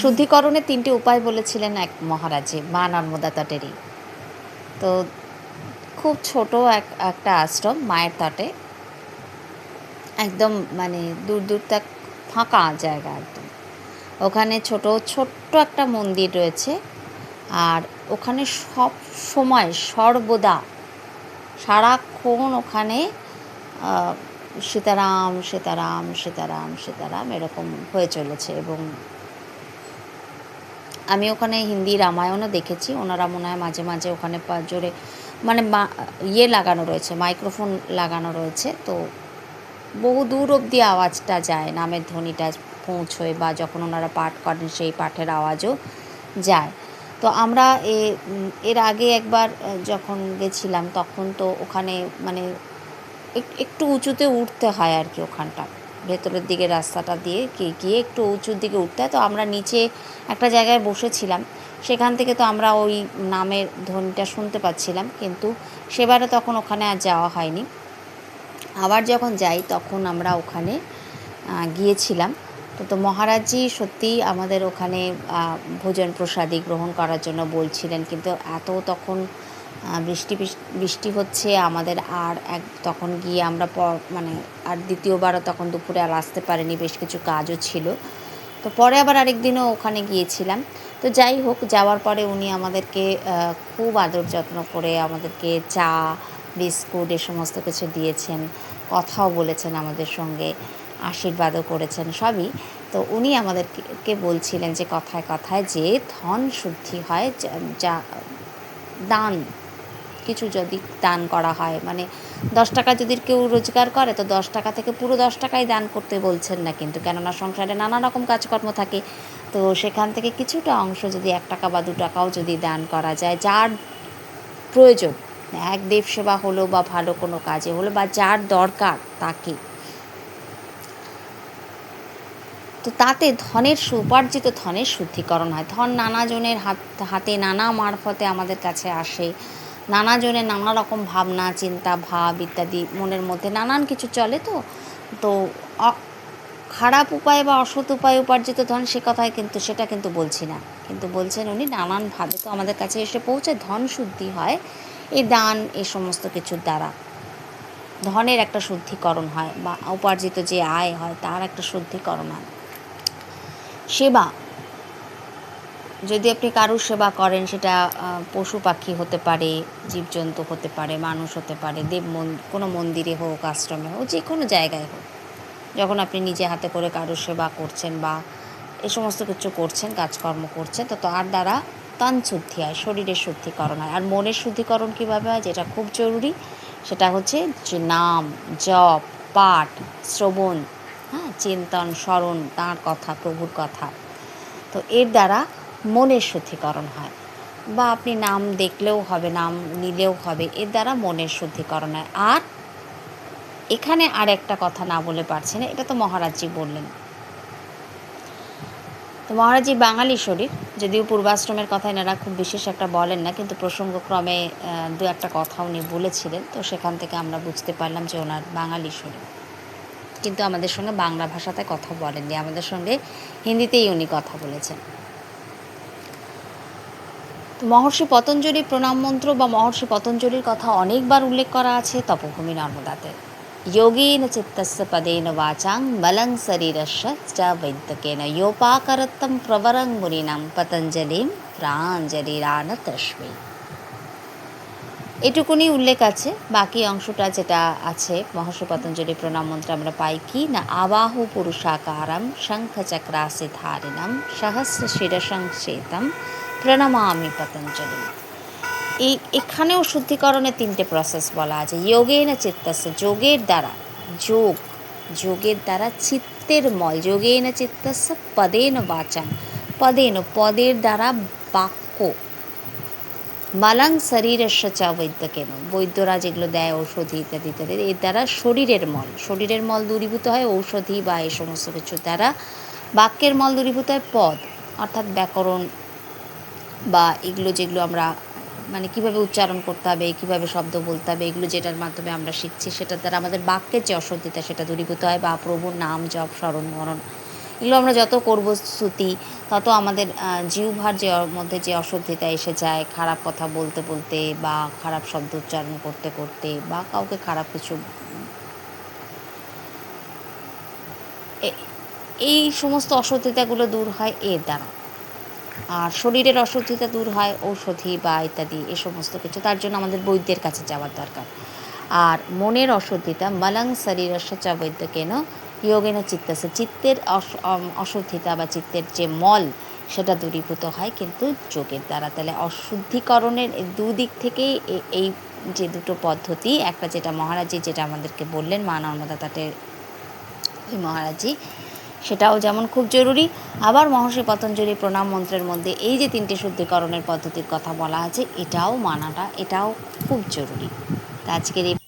শুদ্ধিকরণের তিনটি উপায় বলেছিলেন এক মহারাজে, মা নর্মদা তটেরই। তো খুব ছোট এক, একটা আশ্রম মায়ের তটে। একদম মানে দূর দূর তক ফাঁকা জায়গা একদম। ওখানে ছোট, ছোট্ট একটা মন্দির রয়েছে। আর ওখানে সব সময় সর্বদা সারাক্ষণ ওখানে সীতারাম সীতারাম সীতারাম সীতারাম এরকম হয়ে চলেছে এবং আমি ওখানে হিন্দি রামায়ণও দেখেছি। ওনারা মনে হয় মাঝে মাঝে ওখানে জোরে মানে ইয়ে লাগানো রয়েছে মাইক্রোফোন লাগানো রয়েছে। তো বহু দূর অবধি আওয়াজটা যায়, নামের ধ্বনিটা পৌঁছয় বা যখন ওনারা পাঠ করেন সেই পাঠের আওয়াজও যায়। তো আমরা এ এর আগে একবার যখন গেছিলাম তখন তো ওখানে মানে একটু উঁচুতে উঠতে হয় আর কি ওখানটা। ভেতরের দিকে রাস্তাটা দিয়ে গিয়ে একটু উঁচুর দিকে উঠতে হয়। তো আমরা নিচে একটা জায়গায় বসেছিলাম। সেখান থেকে তো আমরা ওই নামের ধ্বনিটা শুনতে পাচ্ছিলাম, কিন্তু সেবারে তখন ওখানে আর যাওয়া হয়নি। আবার যখন যাই তখন আমরা ওখানে গিয়েছিলাম। তো তো মহারাজজি সত্যিই আমাদের ওখানে ভোজন প্রসাদী গ্রহণ করার জন্য বলছিলেন, কিন্তু এত তখন বৃষ্টি বৃষ্টি হচ্ছে, আমাদের আর এক, তখন গিয়ে আমরা মানে আর দ্বিতীয়বারও তখন দুপুরে আর আসতে পারিনি, বেশ কিছু কাজও ছিল। তো পরে আবার আরেকদিনও ওখানে গিয়েছিলাম। তো যাই হোক, যাওয়ার পরে উনি আমাদেরকে খুব আদর যত্ন করে আমাদেরকে চা, বিস্কুট এ সমস্ত কিছু দিয়েছেন, কথাও বলেছেন আমাদের সঙ্গে, আশীর্বাদও করেছেন, সবই। তো উনি আমাদেরকে বলছিলেন যে কথায় কথায় যে ধন শুদ্ধি হয় যা, দান কিছু যদি দান করা হয় মানে দশ টাকা যদি কেউ রোজগার করে, তো দশ টাকা থেকে পুরো দশ টাকাই দান করতে বলছেন না কিন্তু, কেননা সংসারে নানা রকম কাজকর্ম থাকে, তো সেখান থেকে কিছুটা অংশ যদি এক টাকা বা দু টাকাও যদি দান করা যায়, যার প্রয়োজন, এক দেব সেবা হলো বা ভালো কোনো কাজে হলো বা যার দরকার তাকে। তো তাতে ধনের সুপার্জিত, ধনের শুদ্ধিকরণ হয়, ধন নানাজনের হাত, হাতে নানা মারফতে আমাদের কাছে আসে। নানা জনের নানা রকম ভাবনা, চিন্তা, ভাব ইত্যাদি মনের মধ্যে নানান কিছু চলে তো। তো খারাপ উপায়ে বা অসৎ উপায়ে উপার্জিত ধন সে কথায় কিন্তু সেটা কিন্তু বলছি না। কিন্তু বলছেন উনি নানানভাবে তো আমাদের কাছে এসে পৌঁছে ধন শুদ্ধি হয় এই দান এই সমস্ত কিছুর দ্বারা। ধনের একটা শুদ্ধিকরণ হয় বা উপার্জিত যে আয় হয়, তার একটা শুদ্ধিকরণ হয়। সেবা যদি আপনি কারুর সেবা করেন, সেটা পশু পাখি হতে পারে, জীবজন্তু হতে পারে, মানুষ হতে পারে, দেব কোনো মন্দিরে হোক, আশ্রমে হোক, যে কোনো জায়গায় হোক, যখন আপনি নিজে হাতে করে কারুর সেবা করছেন বা এ সমস্ত কিছু করছেন, কাজকর্ম করছেন, তো তার দ্বারা তান শুদ্ধি হয়, শরীরের শুদ্ধিকরণ হয়। আর মনের শুদ্ধিকরণ কীভাবে হয়, যেটা খুব জরুরি, সেটা হচ্ছে যে নাম, জপ, পাঠ, শ্রবণ হ্যাঁ চিন্তন, স্মরণ, তাঁর কথা, প্রভুর কথা। তো এর দ্বারা মনের শুদ্ধিকরণ হয়। বা আপনি নাম দেখলেও হবে, নাম নিলেও হবে, এর দ্বারা মনের শুদ্ধিকরণ হয়। আর এখানে আর একটা কথা না বলে পারছি না, এটা তো মহারাজজি বললেন। তো মহারাজজি বাঙালি শরীর, যদিও পূর্বাশ্রমের কথা এনারা খুব বিশেষ একটা বলেন না, কিন্তু প্রসঙ্গক্রমে দু একটা কথা উনি বলেছিলেন, তো সেখান থেকে আমরা বুঝতে পারলাম যে ওনার বাঙালি শরীর। কিন্তু আমাদের সঙ্গে বাংলা ভাষাতে কথা বলেননি, আমাদের সঙ্গে হিন্দিতেই উনি কথা বলেছেন। মহর্ষি পতঞ্জলির প্রণাম মন্ত্র বা মহর্ষি পতঞ্জলির কথা অনেকবার উল্লেখ করা আছে তপভূমি নর্মদাতে। যোগেন চিত্তস্য পদেন বাচাং বলং শরীরস্য চ বৈদ্যকেন যোপাকরত্তম প্রবরং মুনিনাম পতঞ্জলিম প্রাঞ্জলিরান তস্মৈ এটুকুনি উল্লেখ আছে। বাকি অংশটা যেটা আছে, মহর্ষি পতঞ্জলি প্রণাম মন্ত্রে আমরা পাই কি? না আবাহু পুরুষাকারম শঙ্খ চক্রাসি ধারিণম সহস্র শিরসংশ্বেতম প্রণমামি পতঞ্জলি। এই এখানেও শুদ্ধিকরণের তিনটে প্রসেস বলা আছে। যোগেন চিত্তস্য। যোগের দ্বারা যোগ, যোগের দ্বারা চিত্তের মল। যোগেন চিত্তস্য, পদেন বাচাং পদেন পদের দ্বারা বাক্য। মালাং শরীরস্য চা বৈদ্যকেন। বৈদ্যরা যেগুলো দেয় ঔষধি ইত্যাদি ইত্যাদি, এর দ্বারা শরীরের মল। শরীরের মল দূরীভূত হয় ঔষধি বা এই সমস্ত কিছুর দ্বারা। বাক্যের মল দূরীভূত হয় পদ, অর্থাৎ ব্যাকরণ বা এগুলো যেগুলো আমরা মানে কীভাবে উচ্চারণ করতে হবে, কীভাবে শব্দ বলতে হবে, এগুলো যেটার মাধ্যমে আমরা শিখছি, সেটার দ্বারা আমাদের বাক্যের যে অশুদ্ধিতা সেটা দূরীভূত হয় বা প্রভুর নাম, জপ, স্মরণ, মরণ, এগুলো আমরা যত করব শ্রুতি, তত আমাদের জিহ্বার যে মধ্যে যে অশুদ্ধিতা এসে যায়, খারাপ কথা বলতে বলতে বা খারাপ শব্দ উচ্চারণ করতে করতে বা কাউকে খারাপ কিছু এই সমস্ত অশুদ্ধিতাগুলো দূর হয় এর দ্বারা। আর শরীরের অশুদ্ধিতা দূর হয়, ঔষধি বা ইত্যাদি, এ সমস্ত কিছু। তার জন্য আমাদের বৈদ্যের কাছে যাওয়ার দরকার। আর মনের অশুদ্ধিতা মালাং শরীরস্য চ বৈদ্য কেন? যোগেন চিত্তসে চিত্তের অশুদ্ধিতা বা চিত্তের যে মল, সেটা দূরীভূত হয় কিন্তু যোগের দ্বারা। তাহলে অশুদ্ধিকরণের দুদিক থেকেই এই যে দুটো পদ্ধতি, একটা যেটা মহারাজি, যেটা আমাদেরকে বললেন মা নর্মদা তাটের মহারাজি সেটাও যেমন খুব জরুরি। আবার মহর্ষি পতঞ্জলি প্রণাম মন্ত্রের মধ্যে এই যে তিনটি শুদ্ধিকরণের পদ্ধতির কথা বলা আছে, এটাও মানাটা, এটাও খুব জরুরি। তা আজকের এই